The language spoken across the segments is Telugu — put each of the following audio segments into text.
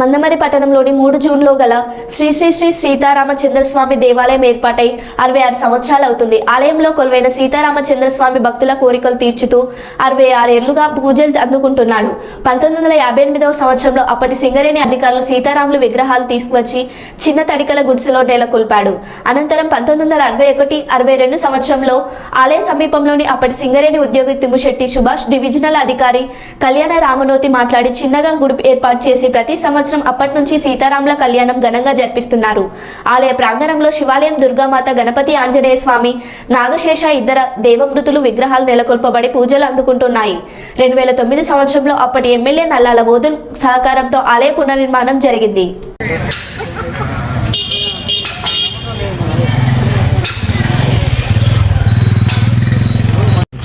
మందమరి పట్టణంలోని మూడు జూన్లో గల శ్రీ శ్రీ శ్రీ సీతారామచంద్రస్వామి దేవాలయం ఏర్పాటై అరవై ఆరు సంవత్సరాలు అవుతుంది ఆలయంలో కొలువైన సీతారామచంద్రస్వామి భక్తుల కోరికలు తీర్చుతూ అరవై ఆరేళ్ళుగా పూజలు అందుకుంటున్నాడు. పంతొమ్మిది వందల యాభై ఎనిమిదవ సంవత్సరంలో అప్పటి సింగరేణి అధికారులు సీతారాములు విగ్రహాలు తీసుకువచ్చి చిన్న తడికల గుడిసెలో నెలకొల్పాడు. అనంతరం పంతొమ్మిది వందల అరవై ఒకటి అరవై రెండు సంవత్సరంలో ఆలయ సమీపంలోని అప్పటి సింగరేణి ఉద్యోగి తిమ్ముశెట్టి సుభాష్ డివిజనల్ అధికారి కళ్యాణ రామనోతి మాట్లాడి చిన్నగా గుడి ఏర్పాటు చేసి ప్రతి సంవత్సరం అప్పటి నుంచి సీతారాముల కళ్యాణం ఘనంగా జరిపిస్తున్నారు. ఆలయ ప్రాంగణంలో శివాలయం దుర్గామాత గణపతి ఆంజనేయ స్వామి నాగశేష ఇద్దర దేవమృతులు విగ్రహాలు నెలకొల్పబడి పూజలు అందుకుంటున్నాయి. రెండు వేల తొమ్మిది సంవత్సరంలో అప్పటి ఎమ్మెల్యే నల్లాల బోధన్ సహకారంతో ఆలయ పునర్నిర్మాణం జరిగింది.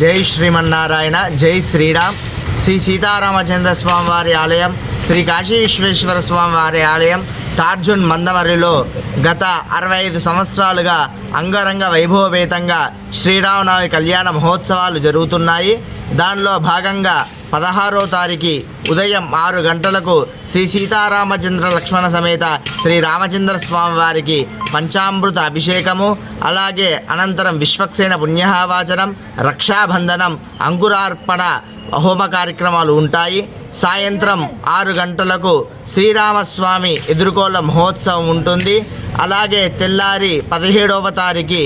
జై శ్రీమన్నారాయణ జై శ్రీరామ్. శ్రీ సీతారామచంద్ర స్వామి వారి ఆలయం శ్రీ కాశీ విశ్వేశ్వర స్వామి వారి ఆలయం తార్జున్ మందవరిలో గత అరవై ఐదు సంవత్సరాలుగా అంగరంగ వైభవపేతంగా శ్రీరామనవమి కళ్యాణ మహోత్సవాలు జరుగుతున్నాయి. దానిలో భాగంగా పదహారో తారీఖు ఉదయం ఆరు గంటలకు శ్రీ సీతారామచంద్ర లక్ష్మణ సమేత శ్రీ రామచంద్ర స్వామి వారికి పంచామృత అభిషేకము అలాగే అనంతరం విశ్వక్సేన పుణ్యహావాచనం రక్షాబంధనం అంకురార్పణ హోమ కార్యక్రమాలు ఉంటాయి. సాయంత్రం ఆరు గంటలకు శ్రీరామస్వామి ఎదుర్కోళ్ళ మహోత్సవం ఉంటుంది. అలాగే తెల్లారి పదిహేడవ తారీఖు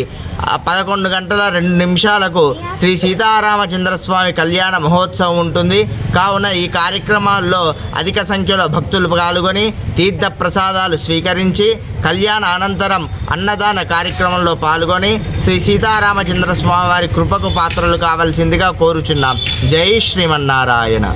పదకొండు గంటల రెండు నిమిషాలకు శ్రీ సీతారామచంద్రస్వామి కళ్యాణ మహోత్సవం ఉంటుంది. కావున ఈ కార్యక్రమాల్లో అధిక సంఖ్యలో భక్తులు పాల్గొని తీర్థ ప్రసాదాలు స్వీకరించి కళ్యాణ అనంతరం అన్నదాన కార్యక్రమంలో పాల్గొని శ్రీ సీతారామచంద్రస్వామి వారి కృపకు పాత్రలు కావాల్సిందిగా కోరుచున్నాం. జై శ్రీమన్నారాయణ.